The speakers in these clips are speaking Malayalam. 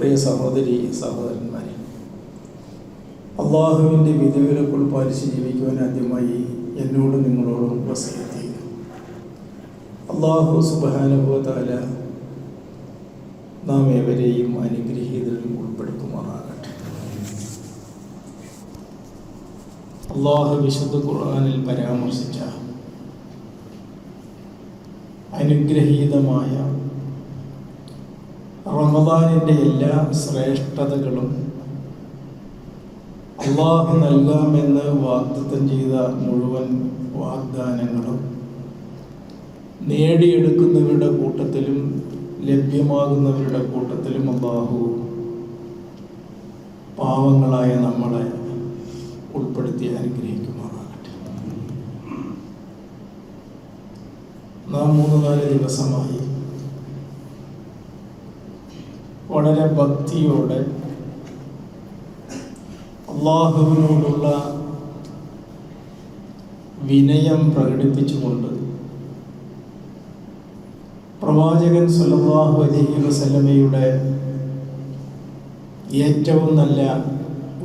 പ്രിയ സഹോദരി സഹോദരന്മാരെ അള്ളാഹുവിന്റെ വിധിവിലക്കുൾ പാലിച്ച് ജീവിക്കുവാൻ ആദ്യമായി എന്നോട് നിങ്ങളോടും വസീയത്ത് അള്ളാഹു സുബാനുഭവത്താല നാം ഏവരെയും അനുഗ്രഹീതരും ഉൾപ്പെടുത്തുമാറാകട്ടെ. അള്ളാഹു വിശുദ്ധ ഖുർആനിൽ പരാമർശിച്ച അനുഗ്രഹീതമായ റമദാനിന്റെ എല്ലാ ശ്രേഷ്ഠതകളും അള്ളാഹു നൽകാമെന്ന് വാഗ്ദത്തം ചെയ്ത മുഴുവൻ വാഗ്ദാനങ്ങളും നേടിയെടുക്കുന്നവരുടെ കൂട്ടത്തിലും ലഭ്യമാകുന്നവരുടെ കൂട്ടത്തിലും അള്ളാഹു പാവങ്ങളായ നമ്മളെ ഉൾപ്പെടുത്തി അനുഗ്രഹിക്കുമാറാകട്ടെ. നാം മൂന്ന് നാല് ദിവസമായി വളരെ ഭക്തിയോടെ അള്ളാഹുവിനോടുള്ള വിനയം പ്രകടിപ്പിച്ചുകൊണ്ട് പ്രവാചകൻ സുലഭാഹു അലൈഹി വസല്ലമയുടെ ഏറ്റവും നല്ല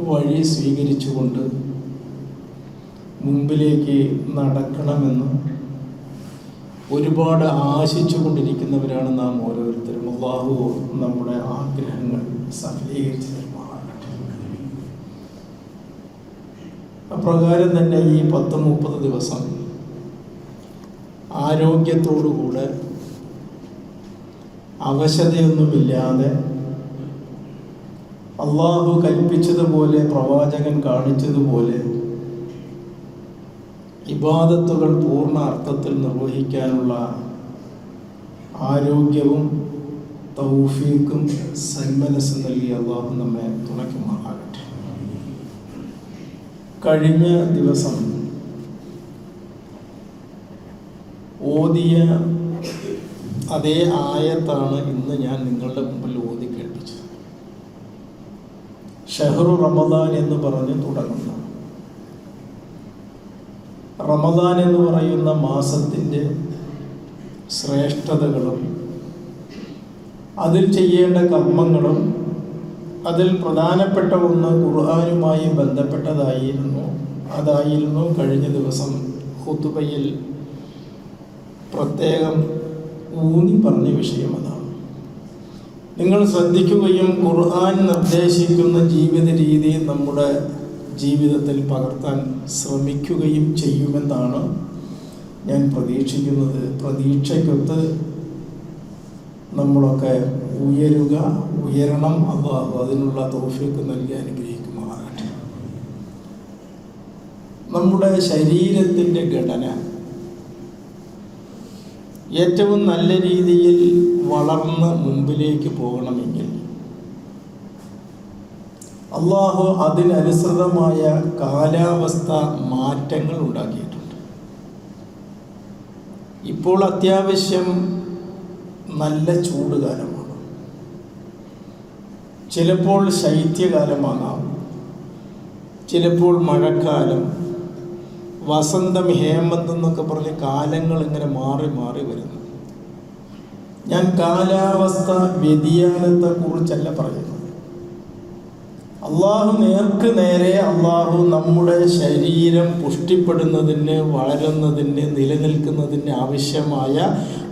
വഴി സ്വീകരിച്ചുകൊണ്ട് മുമ്പിലേക്ക് നടക്കണമെന്ന് ഒരുപാട് ആശിച്ചു കൊണ്ടിരിക്കുന്നവരാണ് നാം ഓരോരുത്തരും. അള്ളാഹു നമ്മുടെ ആഗ്രഹങ്ങൾ സഫലീകരിച്ചു തരുമാറാകട്ടെ. അപ്രകാരം തന്നെ ഈ പത്ത് മുപ്പത് ദിവസം ആരോഗ്യത്തോടുകൂടെ അവശതയൊന്നുമില്ലാതെ അള്ളാഹു കൽപ്പിച്ചതുപോലെ പ്രവാചകൻ കാണിച്ചതുപോലെ ഇബാദത്തുകൾ പൂർണ അർത്ഥത്തിൽ നിർവഹിക്കാനുള്ള ആരോഗ്യവും തൗഫീക്കും സന്മനസ് നൽകി അള്ളാഹു നമ്മെ തുണയ്ക്കുമാറാകട്ടെ. കഴിഞ്ഞ ദിവസം ഓതിയ അതേ ആയത്താണ് ഇന്ന് ഞാൻ നിങ്ങളുടെ മുമ്പിൽ ഓതി കേൾപ്പിച്ചത്. ഷഹറു റമദാൻ എന്ന് പറഞ്ഞ് തുടങ്ങുന്ന. റമദാൻ എന്ന് പറയുന്ന മാസത്തിന്റെ ശ്രേഷ്ഠതകളും അതിൽ ചെയ്യേണ്ട കർമ്മങ്ങളും അതിൽ പ്രധാനപ്പെട്ട ഒന്ന് ഖുർആാനുമായി ബന്ധപ്പെട്ടതായിരുന്നു. അതായിരുന്നു കഴിഞ്ഞ ദിവസം ഹുത്തുബയിൽ പ്രത്യേകം ഊന്നി പറഞ്ഞ വിഷയം അതാണ്. നിങ്ങൾ ശ്രദ്ധിക്കുകയും ഖുർആൻ നിർദ്ദേശിക്കുന്ന ജീവിത രീതി നമ്മുടെ ജീവിതത്തിൽ പകർത്താൻ ശ്രമിക്കുകയും ചെയ്യുമെന്നാണ് ഞാൻ പ്രതീക്ഷിക്കുന്നത്. പ്രതീക്ഷയ്ക്കൊത്ത് നമ്മളൊക്കെ ഉയരുക ഉയരണം അള്ളാഹു അതിനുള്ള തോഫിക്ക് നൽകി അനുഗ്രഹിക്കുമാറാകട്ടെ. നമ്മുടെ ശരീരത്തിന്റെ ഘടന ഏറ്റവും നല്ല രീതിയിൽ വളർന്ന് മുമ്പിലേക്ക് പോകണമെങ്കിൽ അള്ളാഹു അതിനനുസൃതമായ കാലാവസ്ഥ മാറ്റങ്ങൾ ഉണ്ടാക്കിയിട്ടുണ്ട്. ഇപ്പോൾ അത്യാവശ്യം നല്ല ചൂട് കാലമാണ് ചിലപ്പോൾ ശൈത്യകാലമാകാം ചിലപ്പോൾ മഴക്കാലം. വസന്തം ഹേമന്ത് എന്നൊക്കെ പറഞ്ഞ് കാലങ്ങൾ ഇങ്ങനെ മാറി മാറി വരുന്നു. ഞാൻ കാലാവസ്ഥ വ്യതിയാനത്തെ കുറിച്ചല്ല പറയുന്നത്. അള്ളാഹു നേർക്ക് നേരെ അള്ളാഹു നമ്മുടെ ശരീരം പുഷ്ടിപ്പെടുന്നതിന് വളരുന്നതിന് നിലനിൽക്കുന്നതിന് ആവശ്യമായ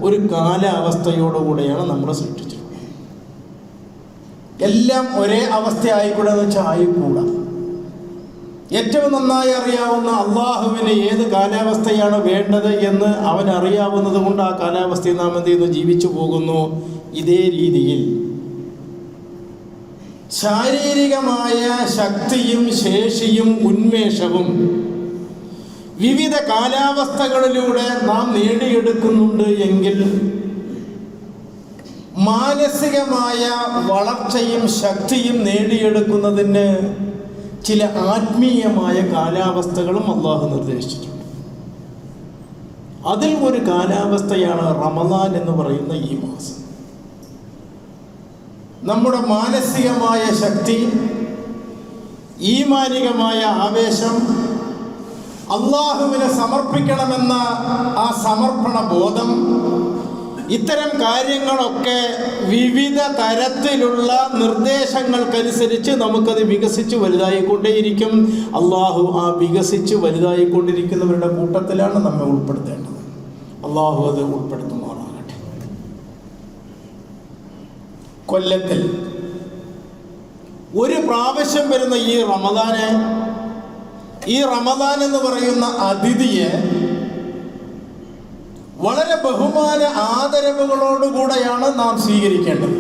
ഒരു കാലാവസ്ഥയോടുകൂടെയാണ് നമ്മളെ സൃഷ്ടിച്ചിട്ടുള്ളത്. എല്ലാം ഒരേ അവസ്ഥ ആയിക്കൂടെ എന്ന് വെച്ചാൽ ആയിക്കൂടാ. ഏറ്റവും നന്നായി അറിയാവുന്ന അള്ളാഹുവിന് ഏത് കാലാവസ്ഥയാണ് വേണ്ടത് എന്ന് അവൻ അറിയാവുന്നത് കൊണ്ട് ആ കാലാവസ്ഥയിൽ നാം എന്ത് ചെയ്യുന്നു? ജീവിച്ചു പോകുന്നു. ഇതേ രീതിയിൽ ശാരീരികമായ ശക്തിയും ശേഷിയും ഉന്മേഷവും വിവിധ കാലാവസ്ഥകളിലൂടെ നാം നേടിയെടുക്കുന്നുണ്ട് എങ്കിൽ മാനസികമായ വളർച്ചയും ശക്തിയും നേടിയെടുക്കുന്നതിന് ചില ആത്മീയമായ കാലാവസ്ഥകളും അള്ളാഹു നിർദ്ദേശിച്ചിട്ടുണ്ട്. അതിൽ ഒരു കാലാവസ്ഥയാണ് റമദാൻ എന്ന് പറയുന്ന ഈ മാസം. നമ്മുടെ മാനസികമായ ശക്തി ഈമാനികമായ ആവേശം അള്ളാഹുവിനെ സമർപ്പിക്കണമെന്ന ആ സമർപ്പണ ബോധം ഇത്തരം കാര്യങ്ങളൊക്കെ വിവിധ തരത്തിലുള്ള നിർദ്ദേശങ്ങൾക്കനുസരിച്ച് നമുക്കത് വികസിച്ച് വലുതായിക്കൊണ്ടേയിരിക്കും. അള്ളാഹു ആ വികസിച്ച് വലുതായിക്കൊണ്ടിരിക്കുന്നവരുടെ കൂട്ടത്തിലാണ് നമ്മെ ഉൾപ്പെടുത്തേണ്ടത്. അള്ളാഹു അത് ഉൾപ്പെടുത്തുമാറാകട്ടെ കൊല്ലത്തിൽ. ഒരു പ്രാവശ്യം വരുന്ന ഈ റമദാന് ഈ റമദാൻ എന്ന് പറയുന്ന അതിഥിയെ വളരെ ബഹുമാന ആദരവുകളോടുകൂടെയാണ് നാം സ്വീകരിക്കേണ്ടത്.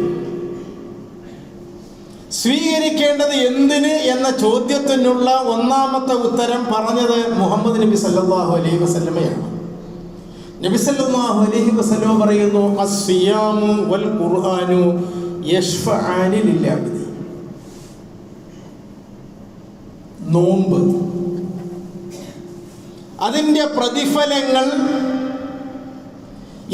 സ്വീകരിക്കേണ്ടത് എന്തിന് എന്ന ചോദ്യത്തിനുള്ള ഒന്നാമത്തെ ഉത്തരം പറഞ്ഞത് മുഹമ്മദ് നബി സല്ലല്ലാഹു അലൈഹി വസല്ലമയാണ്. നബി സല്ലല്ലാഹു അലൈഹി വസല്ലമ പറയുന്നു അസ്സിയാമു വൽ ഖുർആനു നോമ്പ്. അതിന്റെ പ്രതിഫലങ്ങൾ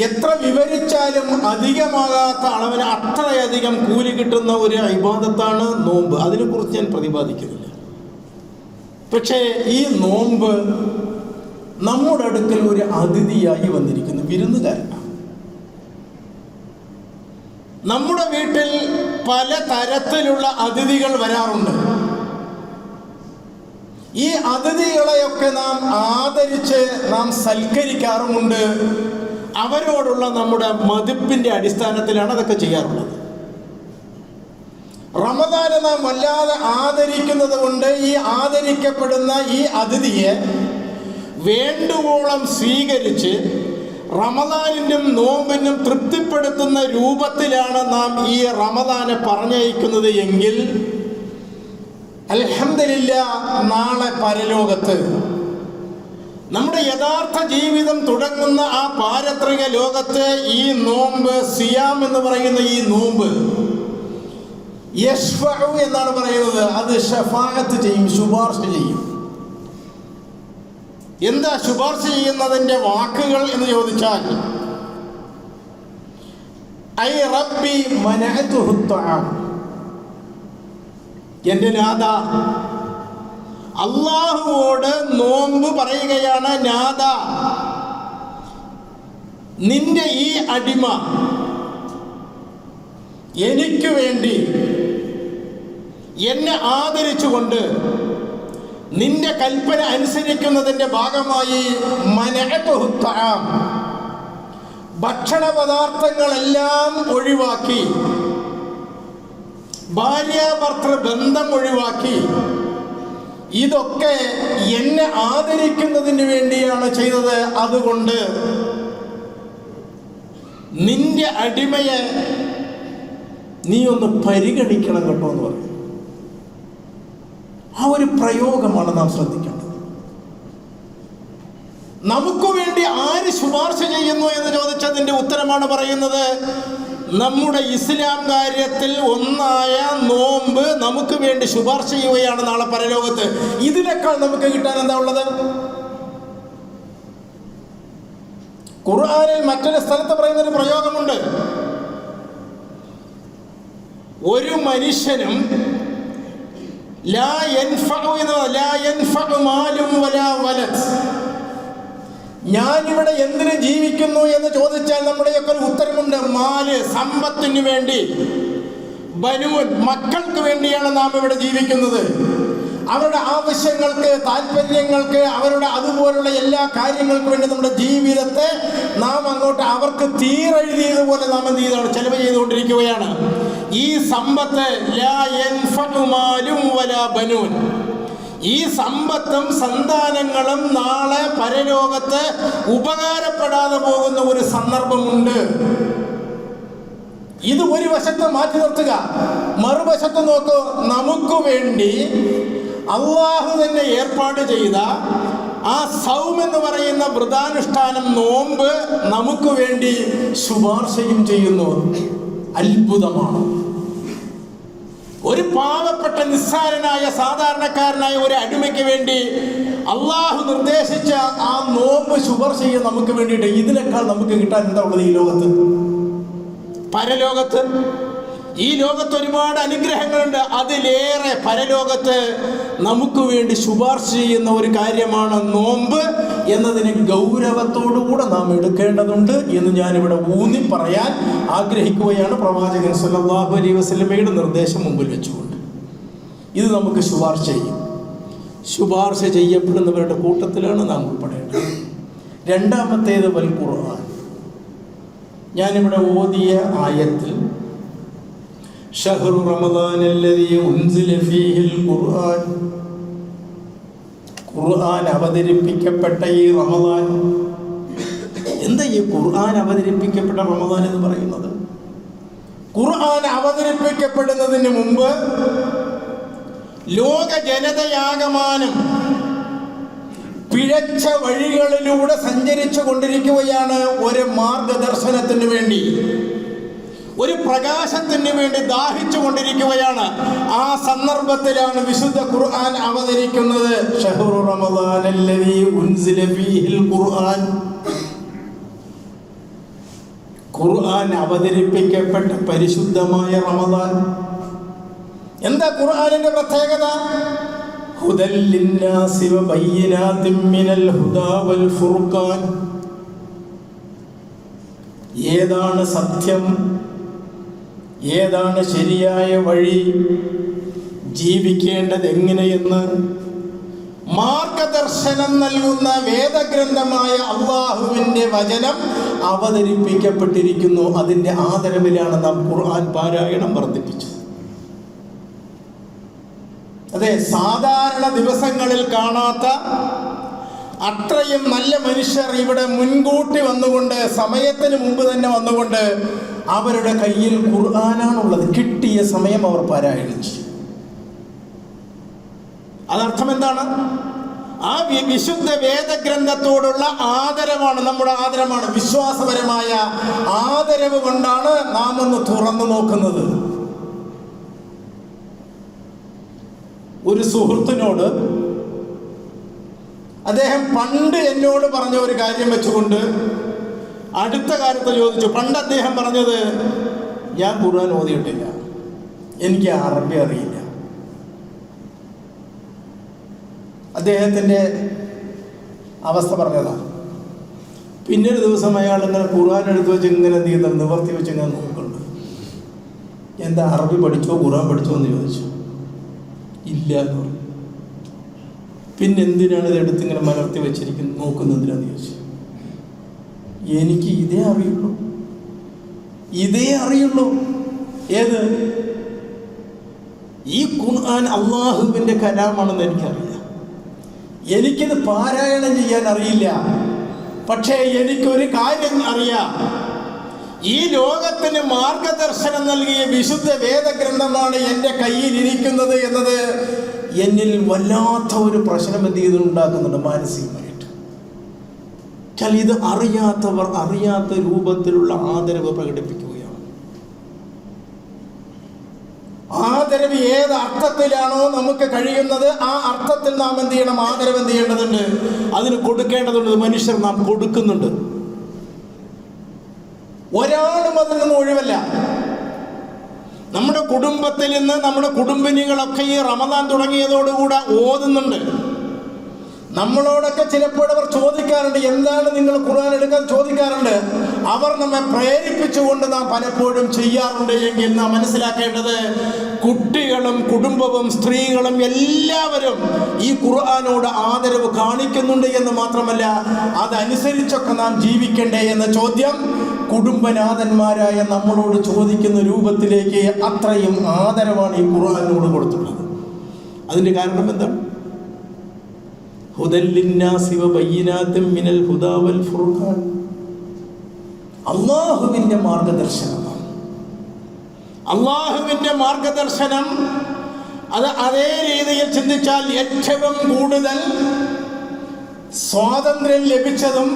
എത്ര വിവരിച്ചാലും അധികമാകാത്ത അളവിന് അത്രയധികം കൂലി കിട്ടുന്ന ഒരു ഇബാദത്താണ് നോമ്പ്. അതിനെക്കുറിച്ച് ഞാൻ പ്രതിപാദിക്കുന്നില്ല. പക്ഷേ ഈ നോമ്പ് നമ്മുടെ അടുക്കൽ ഒരു അതിഥിയായി വന്നിരിക്കുന്നു. വിരുന്നുകാരനാണ്. നമ്മുടെ വീട്ടിൽ പല തരത്തിലുള്ള അതിഥികൾ വരാറുണ്ട്. ഈ അതിഥികളെയൊക്കെ നാം ആദരിച്ച് നാം സൽക്കരിക്കാറുമുണ്ട്. അവരോടുള്ള നമ്മുടെ മതിപ്പിന്റെ അടിസ്ഥാനത്തിലാണ് അതൊക്കെ ചെയ്യാറുള്ളത്. റമദാനെ നാം വല്ലാതെ ആദരിക്കുന്നത് കൊണ്ട് ഈ ആദരിക്കപ്പെടുന്ന ഈ അതിഥിയെ വേണ്ടുവോളം സ്വീകരിച്ച് റമദാനിനും നോമ്പിനും തൃപ്തിപ്പെടുത്തുന്ന രൂപത്തിലാണ് നാം ഈ റമദാനെ പറഞ്ഞയക്കുന്നത് എങ്കിൽ അലഹമില്ല നാളെ പരലോകത്ത് നമ്മുടെ യഥാർത്ഥ ജീവിതം തുടങ്ങുന്ന ആ പാരത്രിക ലോകത്ത് ഈ നോമ്പ് സിയാം എന്ന് പറയുന്ന ഈ നോമ്പ് യശ്ഫഉ എന്നാണ് പറയുന്നത്. അത് ഷഫാഅത്ത് ചെയ്യും ശുപാർശ ചെയ്യും. എന്താ ശുപാർശ ചെയ്യുന്നതിന്റെ വാക്കുകൾ എന്ന് ചോദിച്ചാൽ ഐ റബ്ബി എന്റെ നാഥ അള്ളാഹുവോട് നോമ്പ് പറയുകയാണ് നാഥ നിന്റെ ഈ അടിമ എനിക്ക് വേണ്ടി എന്നെ ആദരിച്ചുകൊണ്ട് നിന്റെ കൽപ്പന അനുസരിക്കുന്നതിന്റെ ഭാഗമായി ഭക്ഷണ പദാർത്ഥങ്ങളെല്ലാം ഒഴിവാക്കി. ഭാര്യാഭർത്തൃ ബന്ധം ഒഴിവാക്കി. ഇതൊക്കെ എന്നെ ആദരിക്കുന്നതിന് വേണ്ടിയാണ് ചെയ്തത് അതുകൊണ്ട് നിന്റെ അടിമയെ നീ ഒന്ന് പരിഗണിക്കണം കേട്ടോ എന്ന് പറയും ആ ഒരു പ്രയോഗമാണ് നാം ശ്രദ്ധിക്കേണ്ടത്. നമുക്ക് വേണ്ടി ആര് ശുപാർശ ചെയ്യുന്നു എന്ന് ചോദിച്ചതിന്റെ ഉത്തരമാണ് പറയുന്നത് നമ്മുടെ ഇസ്ലാം കാര്യത്തിൽ ഒന്നായ നോമ്പ് നമുക്ക് വേണ്ടി ശുപാർശ ചെയ്യുകയാണ് നാളെ പരലോകത്ത്. ഇതിനേക്കാൾ നമുക്ക് കിട്ടാൻ എന്താ ഉള്ളത്? ഖുർആാനിൽ മറ്റൊരു സ്ഥലത്ത് പറയുന്ന ഒരു പ്രയോഗമുണ്ട്. ഒരു മനുഷ്യനും ലാ യൻഫഉ എന്ന് ലാ യൻഫഉ മാലും വലാ വലത് ഞാനിവിടെ എന്തിനു ജീവിക്കുന്നു എന്ന് ചോദിച്ചാൽ നമ്മുടെയൊക്കെ ഒരു ഉത്തരമുണ്ട്. മാൽ സമ്പത്തിന് വേണ്ടി. ബനൂൻ മക്കൾക്ക് വേണ്ടിയാണ് നാം ഇവിടെ ജീവിക്കുന്നത്. അവരുടെ ആവശ്യങ്ങൾക്ക് താല്പര്യങ്ങൾക്ക് അവരുടെ അതുപോലുള്ള എല്ലാ കാര്യങ്ങൾക്കും വേണ്ടി നമ്മുടെ ജീവിതത്തെ നാം അങ്ങോട്ട് അവർക്ക് തീരെഴുതിയതുപോലെ നാം എന്ത് ചെയ്താണ് ചെലവ് ചെയ്തുകൊണ്ടിരിക്കുകയാണ്. ഈ സമ്പത്ത് ബനൂൻ. ഈ സമ്പത്തും സന്താനങ്ങളും നാളെ പരലോകത്ത് ഉപകാരപ്പെടാതെ പോകുന്ന ഒരു സന്ദർഭമുണ്ട്. ഇത് ഒരു വശത്ത് മാറ്റി നിർത്തുക. മറുവശത്ത് നോക്കൂ നമുക്ക് വേണ്ടി അള്ളാഹു തന്നെ ഏർപ്പാട് ചെയ്ത ആ സൗം എന്ന് പറയുന്ന വ്രതാനുഷ്ഠാനം നോമ്പ് നമുക്ക് വേണ്ടി ശുപാർശയും ചെയ്യുന്നു. അത്ഭുതമാണ്. ഒരു പാവപ്പെട്ട നിസ്സാരനായ സാധാരണക്കാരനായ ഒരു അടിമയ്ക്ക് വേണ്ടി അള്ളാഹു നിർദ്ദേശിച്ച ആ നോമ്പ് ശുപാർശ ചെയ്യാൻ നമുക്ക് വേണ്ടിയിട്ട് ഇതിനേക്കാൾ നമുക്ക് കിട്ടാൻ എന്താ ഉള്ളത് ഈ ലോകത്ത്? പരലോകത്ത് ഈ ലോകത്ത് ഒരുപാട് അനുഗ്രഹങ്ങളുണ്ട്. അതിലേറെ പരലോകത്ത് നമുക്ക് വേണ്ടി ശുപാർശ ചെയ്യുന്ന ഒരു കാര്യമാണ് നോമ്പ് എന്നതിന് ഗൗരവത്തോടുകൂടെ നാം എടുക്കേണ്ടതുണ്ട് എന്ന് ഞാനിവിടെ ഊന്നി പറയാൻ ആഗ്രഹിക്കുകയാണ്. പ്രവാചകൻ സല്ലാഹു അലൈ വസ്ലമയുടെ നിർദ്ദേശം മുമ്പിൽ വെച്ചുകൊണ്ട്. ഇത് നമുക്ക് ശുപാർശ ചെയ്യും. ശുപാർശ ചെയ്യപ്പെടുന്നവരുടെ കൂട്ടത്തിലാണ് നാം ഉൾപ്പെടേണ്ടത്. രണ്ടാമത്തേത് വൽ ഖുർആൻ. ഞാനിവിടെ ഓതിയ ആയത്തിൽ ഷഹ്റു റമദാൻ الذي ഉൻസില ഫീഹിൽ ഖുർആൻ ഖുർആൻ അവതരിപ്പിക്കപ്പെട്ട ഈ റമദാൻ എന്താ ഈ ഖുർആൻ അവതരിപ്പിക്കപ്പെട്ട റമദാൻ എന്ന് പറയുന്നത് ഖുർആൻ അവതരിപ്പിക്കപ്പെടുന്നതിന് മുമ്പ് ലോക ജനതയാകമാനം പിഴച്ച വഴികളിലൂടെ സഞ്ചരിച്ചു കൊണ്ടിരിക്കുകയാണ് ഒരു മാർഗദർശനത്തിന് വേണ്ടി ഒരു പ്രകാശത്തിന് വേണ്ടി ദാഹിച്ചു കൊണ്ടിരിക്കുകയാണ്. ആ സന്ദർഭത്തിലാണ് വിശുദ്ധ ഖുർആൻ അവതരിക്കുന്നത്. ഉൻസില ഫീഹിൽ ഖുർആൻ. ഖുർആൻ അവതരിപ്പിക്കപ്പെട്ട പരിശുദ്ധമായ റമദാൻ. എന്താ ഖുർആനിന്റെ പ്രത്യേകത? ഏതാണ് സത്യം? ഏതാണ് ശരിയായ വഴി ജീവിക്കേണ്ടത് എങ്ങനെയെന്ന് മാർഗദർശനം നൽകുന്ന വേദഗ്രന്ഥമായ അള്ളാഹുവിന്റെ വചനം അവതരിപ്പിക്കപ്പെട്ടിരിക്കുന്നു. അതിന്റെ ആദരവിലാണ് നാം ഖുർആൻ പാരായണം വർദ്ധിപ്പിച്ചത്. അതെ സാധാരണ ദിവസങ്ങളിൽ കാണാത്ത അത്രയും നല്ല മനുഷ്യർ ഇവിടെ മുൻകൂട്ടി വന്നുകൊണ്ട് സമയത്തിന് മുമ്പ് തന്നെ വന്നുകൊണ്ട് അവരുടെ കയ്യിൽ ഖുർആാനാണുള്ളത്. കിട്ടിയ സമയം അവർ പാരായണം ചെയ്യും. അതർത്ഥം എന്താണ് ആ വിശുദ്ധ വേദഗ്രന്ഥത്തോടുള്ള ആദരവാണ് നമ്മുടെ ആദരമാണ് വിശ്വാസപരമായ ആദരവ് കൊണ്ടാണ് നാം ഒന്ന് തുറന്നു നോക്കുന്നത്. ഒരു സുഹൃത്തിനോട് അദ്ദേഹം പണ്ട് എന്നോട് പറഞ്ഞ ഒരു കാര്യം വെച്ചുകൊണ്ട് അടുത്ത കാലത്ത് ചോദിച്ചു. പണ്ട് അദ്ദേഹം പറഞ്ഞത് ഞാൻ ഖുർആൻ ഓതിയിട്ടില്ല. എനിക്ക് അറബി അറിയില്ല. അദ്ദേഹത്തിന്റെ അവസ്ഥ പറഞ്ഞതാണ് പിന്നൊരു ദിവസം അയാൾ ഇങ്ങനെ ഖുർആൻ എടുത്തു വെച്ച് ഇങ്ങനെ ചെയ്യുന്നത് നിവർത്തി വെച്ച് ഇങ്ങനെ നോക്കുന്നുണ്ട്. എന്താ അറബി പഠിച്ചോ? ഖുർആൻ പഠിച്ചോ? എന്ന് ചോദിച്ചു. ഇല്ല എന്ന് പറഞ്ഞു. പിന്നെ എന്തിനാണ് ഇത് എടുത്തിങ്ങനെ മലർത്തി വെച്ചിരിക്കുന്നത് നോക്കുന്നതിനാന്ന് ചോദിച്ചു. എനിക്ക് ഇതേ അറിയുള്ളൂ. ഇതേ അറിയുള്ളൂ. ഏത്? ഈ ഖുർആൻ അള്ളാഹുവിന്റെ കലാമാണെന്ന് എനിക്കറിയാം എനിക്കിത് പാരായണം ചെയ്യാൻ അറിയില്ല. പക്ഷേ എനിക്കൊരു കാര്യം അറിയാം. ഈ ലോകത്തിന് മാർഗദർശനം നൽകിയ വിശുദ്ധ വേദഗ്രന്ഥമാണ് എന്റെ കയ്യിൽ ഇരിക്കുന്നത് എന്നത് എന്നിൽ വല്ലാത്ത ഒരു പ്രശ്നം എന്ത് ചെയ്തുണ്ടാക്കുന്നുണ്ട് മാനസികമായിട്ട് ചില ഇത് അറിയാത്തവർ അറിയാത്ത രൂപത്തിലുള്ള ആദരവ് പ്രകടിപ്പിക്കുകയാണ്. ആദരവ് ഏത് അർത്ഥത്തിലാണോ നമുക്ക് കഴിയുന്നത് ആ അർത്ഥത്തിൽ നാം എന്ത് ചെയ്യണം? ആദരവ് എന്ത് ചെയ്യേണ്ടതുണ്ട്? അതിന് കൊടുക്കേണ്ടതുണ്ട്. മനുഷ്യർ നാം കൊടുക്കുന്നുണ്ട്. ഒരാളും അതിൽ നിന്ന് ഒഴിവല്ല. നമ്മുടെ കുടുംബത്തിൽ നിന്ന് നമ്മുടെ കുടുംബിനികളൊക്കെ ഈ റമദാൻ തുടങ്ങിയതോടുകൂടെ ഓതുന്നുണ്ട്. നമ്മളോടൊക്കെ ചിലപ്പോൾ അവർ ചോദിക്കാറുണ്ട് എന്താണ് നിങ്ങൾ ഖുർആൻ എടുക്കാൻ ചോദിക്കാറുണ്ട്? അവർ നമ്മെ പ്രേരിപ്പിച്ചുകൊണ്ട് നാം പലപ്പോഴും ചെയ്യാറുണ്ട് എങ്കിൽ നാം മനസ്സിലാക്കേണ്ടത് കുട്ടികളും കുടുംബവും സ്ത്രീകളും എല്ലാവരും ഈ ഖുർആാനോട് ആദരവ് കാണിക്കുന്നുണ്ട് എന്ന് മാത്രമല്ല അതനുസരിച്ചൊക്കെ നാം ജീവിക്കണ്ടേ എന്ന ചോദ്യം കുടുംബനാഥന്മാരായ നമ്മളോട് ചോദിക്കുന്ന രൂപത്തിലേക്ക് അത്രയും ആദരവാണ് ഈ ഖുർആാനോട് കൊടുത്തിട്ടുള്ളത്. അതിന്റെ കാരണം എന്താണ്? മിനൽ ഹുദാവൽ ഫുർഖാൻ. അള്ളാഹുവിന്റെ മാർഗദർശനമാണ്. അള്ളാഹുവിന്റെ മാർഗദർശനം അത് അതേ രീതിയിൽ ചിന്തിച്ചാൽ ഏറ്റവും കൂടുതൽ സ്വാതന്ത്ര്യം ലഭിച്ചതും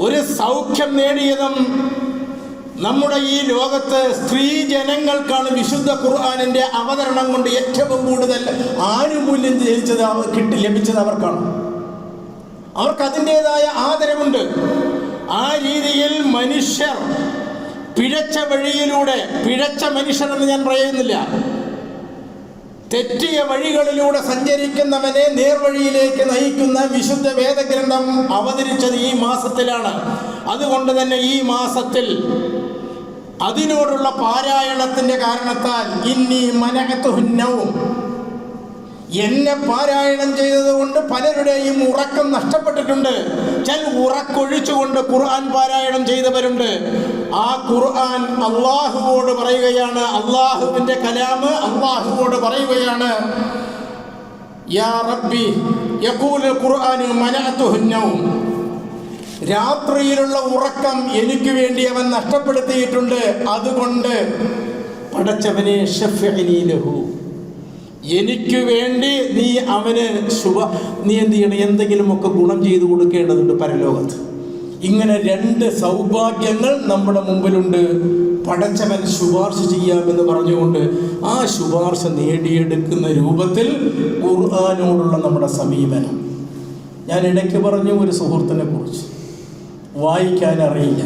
ഒരു സൗഖ്യം നേടിയതും നമ്മുടെ ഈ ലോകത്ത് സ്ത്രീ ജനങ്ങൾക്കാണ് വിശുദ്ധ ഖുർആാനിന്റെ അവതരണം കൊണ്ട് ഏറ്റവും കൂടുതൽ ആനുകൂല്യം ജയിച്ചത് കിട്ടി ലഭിച്ചത് അവർക്കാണ്. അവർക്ക് അതിന്റെതായ ആദരവുണ്ട്. ആ രീതിയിൽ മനുഷ്യർ പിഴച്ച വഴിയിലൂടെ പിഴച്ച മനുഷ്യനെന്ന് ഞാൻ പറയുന്നില്ല. തെറ്റിയ വഴികളിലൂടെ സഞ്ചരിക്കുന്നവനെ നേർവഴിയിലേക്ക് നയിക്കുന്ന വിശുദ്ധ വേദഗ്രന്ഥം അവതരിച്ചത് ഈ മാസത്തിലാണ്. അതുകൊണ്ട് തന്നെ ഈ മാസത്തിൽ അതിനോടുള്ള പാരായണത്തിന്റെ കാരണത്താൽ ഇന്നി മനകത്തുഹുന്നവും എന്നെ പാരായണം ചെയ്തതുകൊണ്ട് പലരുടെയും ഉറക്കം നഷ്ടപ്പെട്ടിട്ടുണ്ട്. ചില ഉറക്കൊഴിച്ചുകൊണ്ട് ഖുർആൻ പാരായണം ചെയ്തവരുണ്ട്. ആ ഖുർആൻ അള്ളാഹുവോട് പറയുകയാണ്. അള്ളാഹുവിന്റെ കലാമ് അള്ളാഹുവോട് പറയുകയാണ്. യാ റബ്ബി മനഅതുഹുന്നവും രാത്രിയിലുള്ള ഉറക്കം എനിക്ക് വേണ്ടി അവൻ നഷ്ടപ്പെടുത്തിയിട്ടുണ്ട്. അതുകൊണ്ട് പടച്ചവനെ ലഹു. എനിക്ക് വേണ്ടി നീ അവന് ശുഭ നീ എന്ത് ചെയ്യണം? എന്തെങ്കിലുമൊക്കെ ഗുണം ചെയ്തു കൊടുക്കേണ്ടതുണ്ട് പരലോകത്ത്. ഇങ്ങനെ രണ്ട് സൗഭാഗ്യങ്ങൾ നമ്മുടെ മുമ്പിലുണ്ട്. പടച്ചവൻ ശുപാർശ ചെയ്യാമെന്ന് പറഞ്ഞുകൊണ്ട് ആ ശുപാർശ നേടിയെടുക്കുന്ന രൂപത്തിൽ ഖുർആാനോടുള്ള നമ്മുടെ സമീപനം. ഞാൻ ഇടയ്ക്ക് പറഞ്ഞു ഒരു സുഹൃത്തിനെ കുറിച്ച് വായിക്കാൻ അറിയില്ല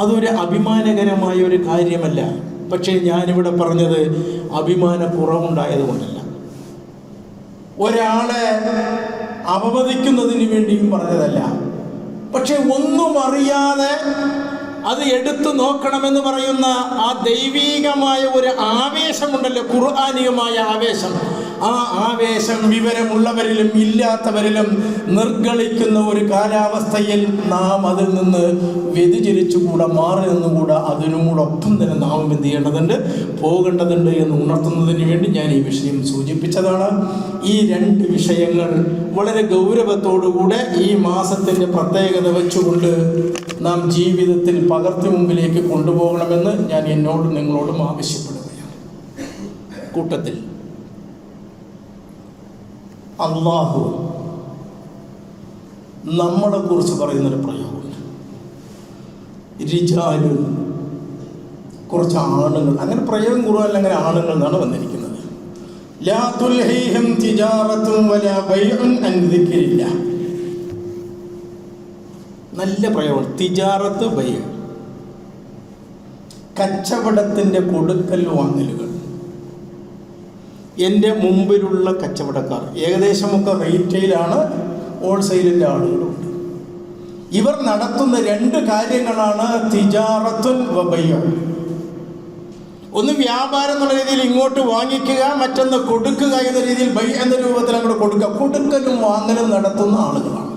അതൊരു അഭിമാനകരമായ ഒരു കാര്യമല്ല. പക്ഷേ ഞാനിവിടെ പറഞ്ഞത് അഭിമാന കുറവുണ്ടായത് കൊണ്ടല്ല. ഒരാളെ അപവദിക്കുന്നതിന് വേണ്ടിയും പറഞ്ഞതല്ല. പക്ഷെ ഒന്നും അറിയാതെ അത് എടുത്തു നോക്കണമെന്ന് പറയുന്ന ആ ദൈവീകമായ ഒരു ആവേശമുണ്ടല്ലോ. ഖുർആാനികമായ ആവേശം. ആ ആവേശം വിവരമുള്ളവരിലും ഇല്ലാത്തവരിലും നിർഗളിക്കുന്ന ഒരു കാലാവസ്ഥയിൽ നാം അതിൽ നിന്ന് വ്യതിചരിച്ചുകൂടെ മാറി നിന്നുകൂടെ അതിനോടൊപ്പം തന്നെ നാം എന്ത് ചെയ്യേണ്ടതുണ്ട് പോകേണ്ടതുണ്ട് എന്ന് ഉണർത്തുന്നതിന് വേണ്ടി ഞാൻ ഈ വിഷയം സൂചിപ്പിച്ചതാണ്. ഈ രണ്ട് വിഷയങ്ങൾ വളരെ ഗൗരവത്തോടുകൂടെ ഈ മാസത്തിന്റെ പ്രത്യേകത വെച്ചുകൊണ്ട് നാം ജീവിതത്തിൽ പകർത്തി മുമ്പിലേക്ക് കൊണ്ടുപോകണമെന്ന് ഞാൻ എന്നോടും നിങ്ങളോടും ആവശ്യപ്പെടുകയാണ്. കൂട്ടത്തിൽ അള്ളാഹു നമ്മളെ കുറിച്ച് പറയുന്നൊരു പ്രയോഗമുണ്ട്. രിജാലു കുറച്ച് ആണുങ്ങൾ. അങ്ങനെ പ്രയോഗം കൂടുതൽ അങ്ങനെ ആണുങ്ങൾ എന്നാണ് വന്നിരിക്കുന്നത് നല്ല പ്രയോഗം. തിജാറത്ത് ബൈ. കച്ചവടത്തിന്റെ കൊടുക്കൽ വാങ്ങലുകൾ. എന്റെ മുമ്പിലുള്ള കച്ചവടക്കാർ. ഏകദേശമൊക്കെ റീറ്റെയിലാണ് ഹോൾസെയിലിന്റെ ആളുകളുണ്ട് ഇവർ നടത്തുന്ന രണ്ട് കാര്യങ്ങളാണ് തിജാറത്തുൽ വബയ്യ ഒന്ന് വ്യാപാരം എന്നുള്ള രീതിയിൽ ഇങ്ങോട്ട് വാങ്ങിക്കുക മറ്റൊന്ന് കൊടുക്കുക എന്ന രീതിയിൽ ബൈ എന്ന രൂപത്തിൽ അങ്ങോട്ട് കൊടുക്കുക. കൊടുക്കലും വാങ്ങലും നടത്തുന്ന ആളുകളാണ്.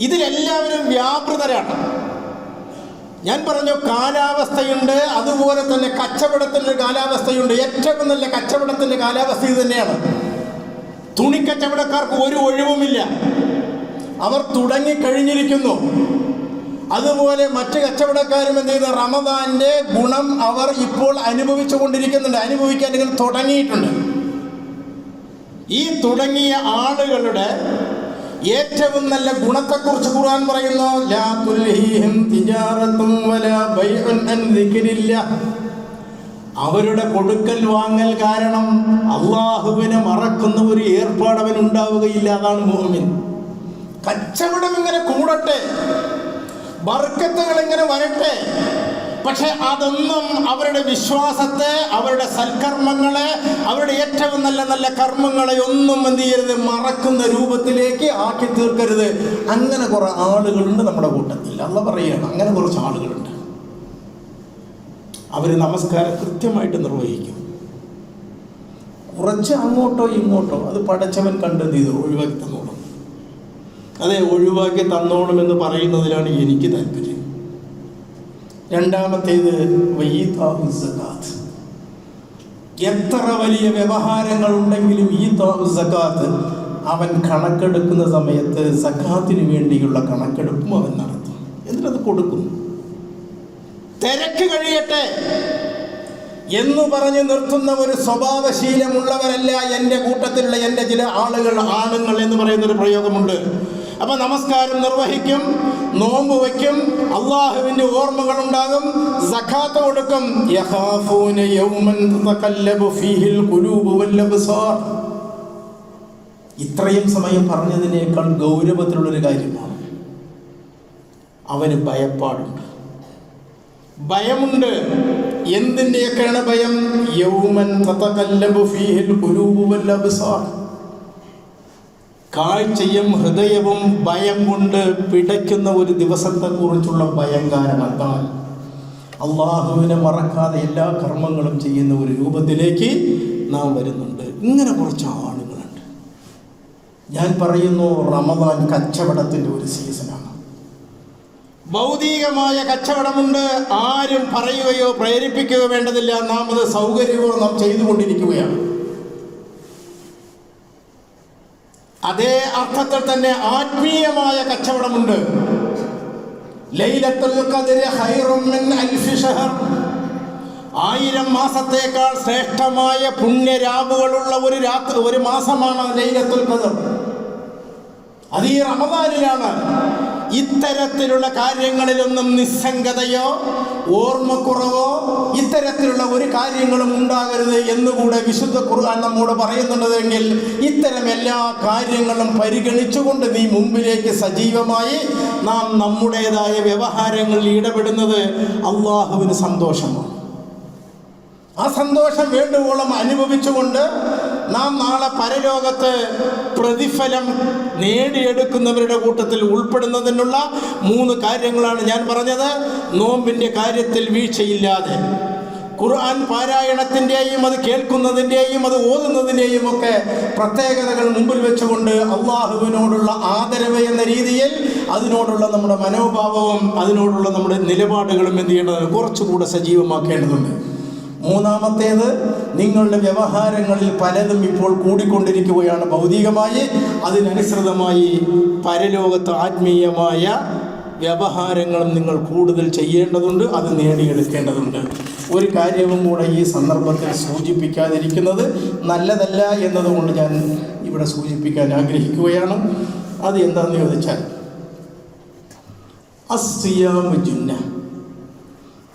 ഇതിലെല്ലാവരും വ്യാപൃതരാണ്. ഞാൻ പറഞ്ഞു കാലാവസ്ഥയുണ്ട് അതുപോലെ തന്നെ കച്ചവടത്തിന്റെ കാലാവസ്ഥയുണ്ട്. ഏറ്റവും നല്ല കച്ചവടത്തിന്റെ കാലാവസ്ഥ ഇത് തന്നെയാണ്. തുണിക്കച്ചവടക്കാർക്ക് ഒരു ഒഴിവുമില്ല. അവർ തുടങ്ങിക്കഴിഞ്ഞിരിക്കുന്നു. അതുപോലെ മറ്റ് കച്ചവടക്കാരും എന്ത് ചെയ്യുന്ന? റമദാന്റെ ഗുണം അവർ ഇപ്പോൾ അനുഭവിച്ചു കൊണ്ടിരിക്കുന്നുണ്ട്. അനുഭവിക്കാൻ തുടങ്ങിയിട്ടുണ്ട്. ഈ തുടങ്ങിയ ആളുകളുടെ ഏറ്റവും നല്ല ഗുണത്തെക്കുറിച്ച് ഖുർആൻ പറയുന്നു ലാ വലാ ബൈഉൻ അൻ അവരുടെ കൊടുക്കൽ വാങ്ങൽ കാരണം അള്ളാഹുവിനെ മറക്കുന്ന ഒരു ഏർപ്പാട് അവൻ ഉണ്ടാവുകയില്ല അതാണ് മുഹമ്മിൻ കച്ചവടം ഇങ്ങനെ കൂടട്ടെ ബർക്കത്തുകൾ ഇങ്ങനെ വരട്ടെ പക്ഷെ അതൊന്നും അവരുടെ വിശ്വാസത്തെ അവരുടെ സൽക്കർമ്മങ്ങളെ അവരുടെ ഏറ്റവും നല്ല നല്ല കർമ്മങ്ങളെ ഒന്നും എന്ത് ചെയ്യരുത് മറക്കുന്ന രൂപത്തിലേക്ക് ആക്കി തീർക്കരുത്. അങ്ങനെ കുറെ ആളുകളുണ്ട് നമ്മുടെ കൂട്ടത്തിൽ. അല്ല പറയുകയാണ് അങ്ങനെ കുറച്ച് ആളുകളുണ്ട്. അവർ നമസ്കാരം കൃത്യമായിട്ട് നിർവഹിക്കും. കുറച്ച് അങ്ങോട്ടോ ഇങ്ങോട്ടോ അത് പടച്ചവൻ കണ്ടെന്ത് ചെയ്തു? ഒഴിവാക്കി തന്നോളും. അതെ ഒഴിവാക്കി തന്നോളും എന്ന് പറയുന്നതിലാണ് എനിക്ക് താല്പര്യം. രണ്ടാമത്തേത് സക്കാത്ത് എത്ര വലിയ വ്യവഹാരങ്ങൾ ഉണ്ടെങ്കിലും ഈ സക്കാത്ത് അവൻ കണക്കെടുക്കുന്ന സമയത്ത് സക്കാത്തിന് വേണ്ടിയുള്ള കണക്കെടുപ്പും അവൻ നടത്തും. എന്നിട്ടത് കൊടുക്കും തിരക്ക് കഴിയട്ടെ എന്ന് പറഞ്ഞ് നിർത്തുന്ന ഒരു സ്വഭാവശീലമുള്ളവരല്ല എന്റെ കൂട്ടത്തിലുള്ള എന്റെ ചില ആളുകൾ ആണുങ്ങൾ എന്ന് പറയുന്നൊരു പ്രയോഗമുണ്ട്. അപ്പൊ നമസ്കാരം നിർവഹിക്കും നോമ്പ് വയ്ക്കും അള്ളാഹുവിന്റെ ഓർമ്മകൾ ഉണ്ടാകും സഖാത്ത് കൊടുക്കും. ഇത്രയും സമയം പറഞ്ഞതിനേക്കാൾ ഗൗരവത്തിലുള്ളൊരു കാര്യമാണ്. അവന് ഭയപ്പാടുണ്ട്. ഭയമുണ്ട്. എന്തിന്റെയൊക്കെയാണ് ഭയം? യൗമൻ ഫീഹിൽ കാഴ്ചയും ഹൃദയവും ഭയം കൊണ്ട് പിടയ്ക്കുന്ന ഒരു ദിവസത്തെക്കുറിച്ചുള്ള ഭയം കാരണത്താൽ അള്ളാഹുവിനെ മറക്കാതെ എല്ലാ കർമ്മങ്ങളും ചെയ്യുന്ന ഒരു രൂപത്തിലേക്ക് നാം വരുന്നുണ്ട്. ഇങ്ങനെ കുറച്ച് ആളുകളുണ്ട്. ഞാൻ പറയുന്നു റമദാൻ കച്ചവടത്തിന്റെ ഒരു സീസണാണ്. ഭൗതികമായ കച്ചവടമുണ്ട്. ആരും പറയുകയോ പ്രേരിപ്പിക്കുകയോ വേണ്ടതില്ല. നാം അത് സൗകര്യമോ നാം ചെയ്തുകൊണ്ടിരിക്കുകയാണ്. അതേ അർത്ഥത്തിൽ തന്നെ ആത്മീയമായ കച്ചവടമുണ്ട്. ലൈലത്തുൽ മിൻ ആയിരം മാസത്തേക്കാൾ ശ്രേഷ്ഠമായ പുണ്യരാവുകളുള്ള ഒരു രാത്രി ഒരു മാസമാണ് ലൈലത്തുൽ ഖദർ. അത് ഈ റമദാനിലാണ് ഇത്തരത്തിലുള്ള കാര്യങ്ങളിലൊന്നും നിസ്സംഗതയോ ഓർമ്മക്കുറവോ ഇത്തരത്തിലുള്ള ഒരു കാര്യങ്ങളും ഉണ്ടാകരുത് എന്നുകൂടെ വിശുദ്ധ ഖുർആൻ നമ്മോട് പറയുന്നുണ്ടെങ്കിൽ ഇത്തരം എല്ലാ കാര്യങ്ങളും പരിഗണിച്ചുകൊണ്ട് നീ മുമ്പിലേക്ക് സജീവമായി നാം നമ്മുടേതായ വ്യവഹാരങ്ങളിൽ ഇടപെടുന്നത് അള്ളാഹുവിന് സന്തോഷമാണ്. ആ സന്തോഷം വേണ്ടുവോളം അനുഭവിച്ചുകൊണ്ട് നാം നാളെ പരലോകത്ത് പ്രതിഫലം നേടിയെടുക്കുന്നവരുടെ കൂട്ടത്തിൽ ഉൾപ്പെടുന്നതിനുള്ള മൂന്ന് കാര്യങ്ങളാണ് ഞാൻ പറഞ്ഞത്. നോമ്പിന്റെ കാര്യത്തിൽ വീഴ്ചയില്ലാതെ ഖുർആൻ പാരായണത്തിന്റെയും അത് കേൾക്കുന്നതിന്റെയും അത് ഓതുന്നതിന്റെയും ഒക്കെ പ്രത്യേകതകൾ മുമ്പിൽ വെച്ചുകൊണ്ട് അള്ളാഹുവിനോടുള്ള ആദരവ് എന്ന രീതിയിൽ അതിനോടുള്ള നമ്മുടെ മനോഭാവവും അതിനോടുള്ള നമ്മുടെ നിലപാടുകളും എന്ത് ചെയ്യേണ്ടത് കുറച്ചുകൂടെ സജീവമാക്കേണ്ടതുണ്ട്. മൂന്നാമത്തേത് നിങ്ങളുടെ വ്യവഹാരങ്ങളിൽ പലതും ഇപ്പോൾ കൂടിക്കൊണ്ടിരിക്കുകയാണ്. ഭൗതികമായി അതിനനുസൃതമായി പരലോകത്ത് ആത്മീയമായ വ്യവഹാരങ്ങളും നിങ്ങൾ കൂടുതൽ ചെയ്യേണ്ടതുണ്ട് അത് നേടിയെടുക്കേണ്ടതുണ്ട്. ഒരു കാര്യവും കൂടെ ഈ സന്ദർഭത്തിൽ സൂചിപ്പിക്കാതിരിക്കുന്നത് നല്ലതല്ല എന്നതുകൊണ്ട് ഞാൻ ഇവിടെ സൂചിപ്പിക്കാൻ ആഗ്രഹിക്കുകയാണ്. അത് എന്താണെന്ന് ചോദിച്ചാൽ അസിയാമ ജുന്ന.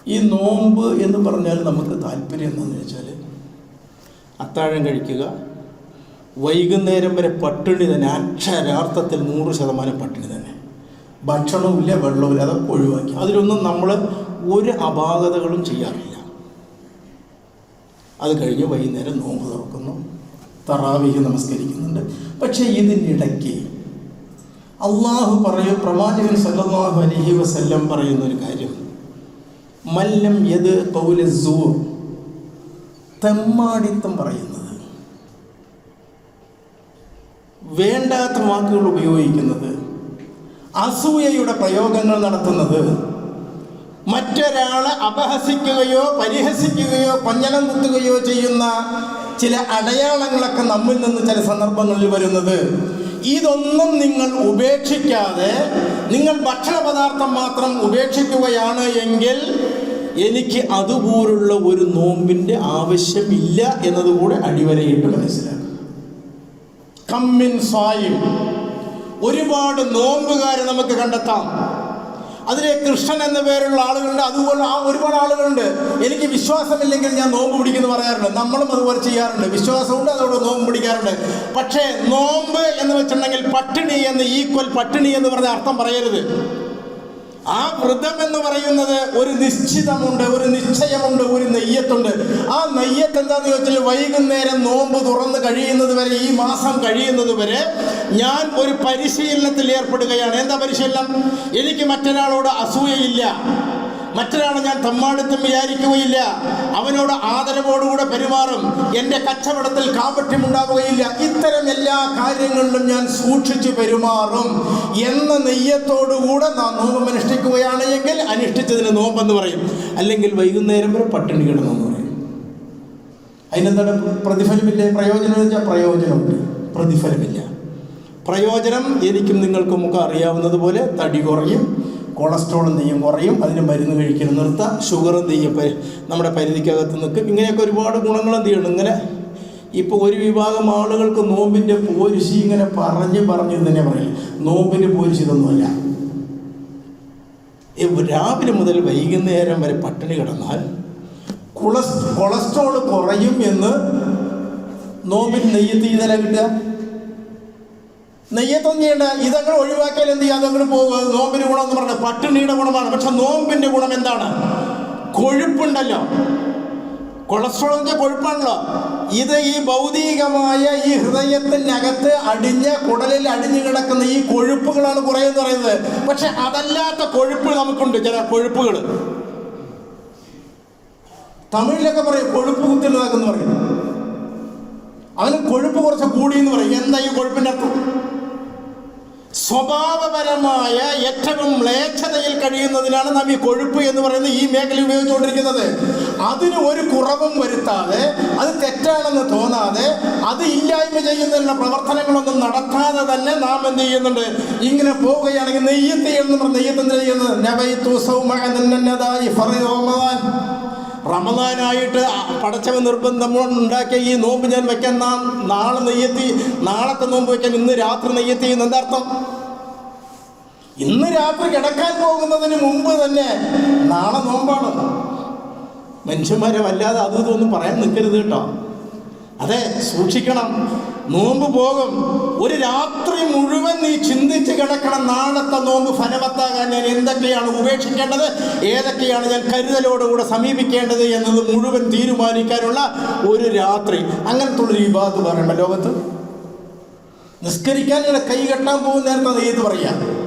ഈ നോമ്പ് എന്ന് പറഞ്ഞാൽ നമുക്ക് താല്പര്യം എന്താണെന്ന് വെച്ചാൽ അത്താഴം കഴിക്കുക വൈകുന്നേരം വരെ പട്ടിണി തന്നെ അക്ഷരാർത്ഥത്തിൽ നൂറ് ശതമാനം പട്ടിണി തന്നെ. ഭക്ഷണവുമില്ല വെള്ളവുമില്ല അതൊക്കെ ഒഴിവാക്കി. അതിലൊന്നും നമ്മൾ ഒരു അപാകതകളും ചെയ്യാറില്ല. അത് കഴിഞ്ഞ് വൈകുന്നേരം നോമ്പ് തുറക്കുന്നു തറാവിഹ് നമസ്കരിക്കുന്നുണ്ട്. പക്ഷേ ഇതിനിടയ്ക്ക് അള്ളാഹു പറയും പ്രവാചകൻ സല്ലാഹു അലഹി വസല്ലം പറയുന്ന ഒരു കാര്യം മല്ലം യത് കൗലസൂർ തെമ്മാടിത്തം പറയുന്നത്. വേണ്ടാത്ത വാക്കുകൾ ഉപയോഗിക്കുന്നത്. അസൂയയുടെ പ്രയോഗങ്ങൾ നടത്തുന്നത്. മറ്റൊരാളെ അപഹസിക്കുകയോ പരിഹസിക്കുകയോ പഞ്ഞലം കുത്തുകയോ ചെയ്യുന്ന ചില അടയാളങ്ങളൊക്കെ നമ്മിൽ നിന്ന് ചില സന്ദർഭങ്ങളിൽ വരുന്നത്. ഇതൊന്നും നിങ്ങൾ ഉപേക്ഷിക്കാതെ നിങ്ങൾ ഭക്ഷണ പദാർത്ഥം മാത്രം ഉപേക്ഷിക്കുകയാണ് എങ്കിൽ എനിക്ക് അതുപോലുള്ള ഒരു നോമ്പിന്റെ ആവശ്യമില്ല എന്നതുകൂടെ അടിവരയിട്ട് മനസ്സിലാക്കുക കമ്മിൻ സ്വായും ഒരുപാട് നോമ്പുകാരെ നമുക്ക് കണ്ടെത്താം. അതിലെ കൃഷ്ണൻ എന്ന പേരുള്ള ആളുകളുണ്ട്. അതുപോലെ ആ ഒരുപാട് ആളുകളുണ്ട്. എനിക്ക് വിശ്വാസമില്ലെങ്കിൽ ഞാൻ നോമ്പ് പിടിക്കുന്നു പറയാറുണ്ട്. നമ്മളും അതുപോലെ ചെയ്യാറുണ്ട്. വിശ്വാസമുണ്ട് അതോടെ നോമ്പ് പിടിക്കാറുണ്ട്. പക്ഷേ നോമ്പ് എന്ന് വെച്ചിട്ടുണ്ടെങ്കിൽ പട്ടിണി എന്ന് ഈക്വൽ പട്ടിണി എന്ന് പറഞ്ഞ അർത്ഥം പറയരുത്. ആ വ്രതം എന്ന് പറയുന്നത് ഒരു നിശ്ചിതമുണ്ട് ഒരു നിശ്ചയമുണ്ട് ഒരു നെയ്യത്തുണ്ട്. ആ നെയ്യത്ത് എന്താന്ന് ചോദിച്ചാൽ വൈകുന്നേരം നോമ്പ് തുറന്ന് കഴിയുന്നത് വരെ ഈ മാസം കഴിയുന്നത് വരെ ഞാൻ ഒരു പരിശീലനത്തിൽ ഏർപ്പെടുകയാണ്. എന്താ പരിശീലനം? എനിക്ക് മറ്റൊരാളോട് അസൂയയില്ല. മറ്റൊരാളെ ഞാൻ തമ്മാടിത്തം വിചാരിക്കുകയില്ല. അവനോട് ആദരവോടുകൂടെ പെരുമാറും. എന്റെ കച്ചവടത്തിൽ കാപട്യമുണ്ടാവുകയില്ല ഇത്തരം എല്ലാ കാര്യങ്ങളിലും ഞാൻ സൂക്ഷിച്ചു പെരുമാറും. എന്ന നെയ്യത്തോടുകൂടെ നാം നോമ്പ് അനുഷ്ഠിക്കുകയാണ് എങ്കിൽ അനുഷ്ഠിച്ചതിന് നോമ്പെന്ന് പറയും. അല്ലെങ്കിൽ വൈകുന്നേരം വരെ പട്ടിണി കിടന്നെന്ന് പറയും. അതിനെന്താണ് പ്രതിഫലമില്ല? പ്രയോജനം എന്ന് വെച്ചാൽ പ്രയോജനമുണ്ട്. പ്രതിഫലമില്ല. പ്രയോജനം എനിക്കും നിങ്ങൾക്കും ഒക്കെ അറിയാവുന്നത് പോലെ തടി കുറയും. കൊളസ്ട്രോൾ എന്ത് ചെയ്യും കുറയും അതിന് മരുന്ന് കഴിക്കൽ നിർത്താം. ഷുഗർ എന്ത് ചെയ്യും നമ്മുടെ പരിധിക്കകത്ത് നിൽക്കും. ഇങ്ങനെയൊക്കെ ഒരുപാട് ഗുണങ്ങൾ എന്ത് ചെയ്യണം ഇങ്ങനെ ഇപ്പോൾ ഒരു വിഭാഗം ആളുകൾക്ക് നോമ്പിന്റെ പോരിശി ഇങ്ങനെ പറഞ്ഞ് പറഞ്ഞ് തന്നെ പറയും നോമ്പിന്റെ പോരിശി ഇതൊന്നുമല്ല. രാവിലെ മുതൽ വൈകുന്നേരം വരെ പട്ടിണി കിടന്നാൽ കൊളസ് കൊളസ്ട്രോൾ കുറയും എന്ന് നോമ്പിൻ നെയ്യത്ത് ചെയ്താലാ കിട്ടുക. നെയ്യത്തൊന്നും ചെയ്യണ്ട ഇതങ്ങൾ ഒഴിവാക്കിയാൽ എന്ത് ചെയ്യാം? അതങ്ങനെ പോകുക നോമ്പിന് ഗുണം എന്ന് പറഞ്ഞു പട്ടിണിയുടെ ഗുണമാണ്. പക്ഷെ നോമ്പിന്റെ ഗുണം എന്താണ്? കൊഴുപ്പുണ്ടല്ലോ. കൊളസ്ട്രോളിന്റെ കൊഴുപ്പാണല്ലോ. ഇത് ഈ ഭൗതികമായ ഈ ഹൃദയത്തിനകത്ത് അടിഞ്ഞ കുടലിൽ അടിഞ്ഞു കിടക്കുന്ന ഈ കൊഴുപ്പുകളാണ് കുറേ എന്ന് പറയുന്നത്. പക്ഷെ അതല്ലാത്ത കൊഴുപ്പ് നമുക്കുണ്ട്. ചില കൊഴുപ്പുകൾ തമിഴിലൊക്കെ പറയും കൊഴുപ്പ് കുത്തിലുള്ളതാക്കെന്ന് പറയും. അവന് കൊഴുപ്പ് കുറച്ച് കൂടി എന്ന് പറയും. എന്താ ഈ കൊഴുപ്പിന്റെ അർത്ഥം? സ്വഭാവപരമായ ഏറ്റവും മ്ലേച്ഛതയിൽ കഴിയുന്നതിനാണ് നാം ഈ കൊഴുപ്പ് എന്ന് പറയുന്ന ഈ മേഖല ഉപയോഗിച്ചുകൊണ്ടിരിക്കുന്നത്. അതിന് ഒരു കുറവും വരുത്താതെ അത് തെറ്റാണെന്ന് തോന്നാതെ അത് ഇല്ലായ്മ ചെയ്യുന്നതിനുള്ള പ്രവർത്തനങ്ങളൊന്നും നടത്താതെ തന്നെ നാം എന്ത് ചെയ്യുന്നുണ്ട്? ഇങ്ങനെ പോവുകയാണെങ്കിൽ നെയ്യത്ത് ചെയ്യുന്ന. പറഞ്ഞ നെയ്യത്ത് എന്ത് ചെയ്യുന്നത്? റമദാനായിട്ട് പടച്ചവൻ നിർബന്ധം ഉണ്ടാക്കിയ ഈ നോമ്പ് ഞാൻ വെക്കാൻ നാളെ നെയ്യത്തി നാളത്തെ നോമ്പ് വെക്കാൻ ഇന്ന് രാത്രി നെയ്യത്തി എന്ന് എന്താർത്ഥം ഇന്ന് രാത്രി കിടക്കാൻ പോകുന്നതിന് മുമ്പ് തന്നെ നാളെ നോമ്പാണ്. മനുഷ്യന്മാരെ വല്ലാതെ അതും ഇതൊന്നും പറയാൻ നിൽക്കരുത് കേട്ടോ. അതെ സൂക്ഷിക്കണം. നോമ്പ് പോകും. ഒരു രാത്രി മുഴുവൻ നീ ചിന്തിച്ച് കിടക്കണം. നാളത്തെ നോമ്പ് ഫലവത്താകാൻ ഞാൻ എന്തൊക്കെയാണ് ഉപേക്ഷിക്കേണ്ടത്? ഏതൊക്കെയാണ് ഞാൻ കരുതലോടുകൂടെ സമീപിക്കേണ്ടത് എന്നത് മുഴുവൻ തീരുമാനിക്കാനുള്ള ഒരു രാത്രി. അങ്ങനത്തുള്ള ഒരു വിവാദം പറയണ്ട ലോകത്ത് നിസ്കരിക്കാൻ ഇങ്ങനെ കൈ കെട്ടാൻ പോകുന്ന നേരത്തെ ഇത് പറയാം?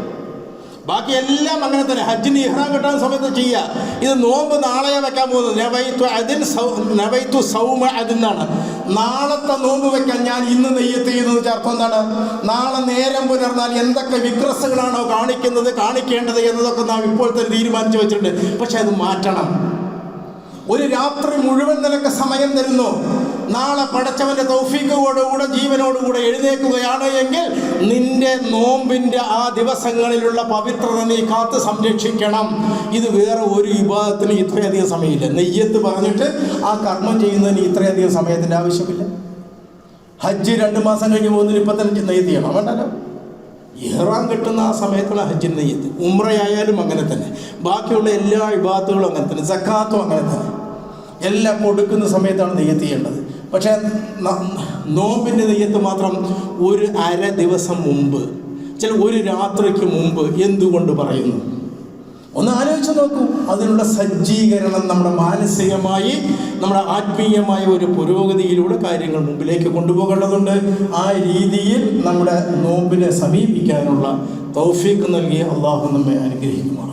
ബാക്കി എല്ലാം അങ്ങനെ തന്നെ. ഹജ്ജിന് ഇഹ്റാം കിട്ടാൻ സമയത്ത് ചെയ്യുക ഇത് നോമ്പ് നാളെയാ വെക്കാൻ പോകുന്നത്. നവൈത്തു നാളത്തെ നോമ്പ് വെക്കാൻ ഞാൻ ഇന്ന് നെയ്യത്ത് ചെയ്യുന്നത് അർത്ഥം എന്താണ്? നാളെ നേരം പുലർന്നാൽ എന്തൊക്കെ വിക്രസുകളാണോ കാണിക്കുന്നത് കാണിക്കേണ്ടത് എന്നതൊക്കെ നാം ഇപ്പോൾ തന്നെ തീരുമാനിച്ചു വെച്ചിട്ടുണ്ട്. പക്ഷെ അത് മാറ്റണം. ഒരു രാത്രി മുഴുവൻ നിനക്ക് സമയം തരുന്നു. നാളെ പടച്ചവന്റെ തൗഫീക്കോടുകൂടെ ജീവനോടുകൂടെ എഴുന്നേക്കുകയാണ് എങ്കിൽ നിന്റെ നോമ്പിന്റെ ആ ദിവസങ്ങളിലുള്ള പവിത്രത നീ കാത്ത് സംരക്ഷിക്കണം. ഇത് വേറെ ഒരു വിഭാഗത്തിന് ഇത്രയധികം സമയമില്ല. നെയ്യത്ത് പറഞ്ഞിട്ട് ആ കർമ്മം ചെയ്യുന്നതിന് ഇത്രയധികം സമയത്തിന്റെ ആവശ്യമില്ല. ഹജ്ജ് രണ്ട് മാസം കഴിഞ്ഞ് പോകുന്നതിന് ഇപ്പം തന്നെ ചെയ്യണം വേണ്ടല്ലോ. ഇഹ്റാം കിട്ടുന്ന ആ സമയത്തുള്ള ഹജ്ജിന് നെയ്യത്ത്. ഉമ്രയായാലും അങ്ങനെ തന്നെ. ബാക്കിയുള്ള എല്ലാ വിഭാഗത്തുകളും അങ്ങനെ തന്നെ. സക്കാത്തും അങ്ങനെ തന്നെ. എല്ലാം കൊടുക്കുന്ന സമയത്താണ് നെയ്യത്ത് ചെയ്യേണ്ടത്. പക്ഷേ നോമ്പിന്റെ നെയ്യത്ത് മാത്രം ഒരു അര ദിവസം മുമ്പ് ചില ഒരു രാത്രിക്ക് മുമ്പ് എന്തുകൊണ്ട് പറയുന്നു? ഒന്ന് ആലോചിച്ച് നോക്കൂ. അതിനുള്ള സജ്ജീകരണം നമ്മുടെ മാനസികമായി നമ്മുടെ ആത്മീയമായ ഒരു പുരോഗതിയിലൂടെ കാര്യങ്ങൾ മുമ്പിലേക്ക് കൊണ്ടുപോകേണ്ടതുണ്ട്. ആ രീതിയിൽ നമ്മുടെ നോമ്പിനെ സമീപിക്കാനുള്ള തൗഫീഖ് നൽകി അള്ളാഹു നമ്മെ അനുഗ്രഹിക്കുമാറാണ്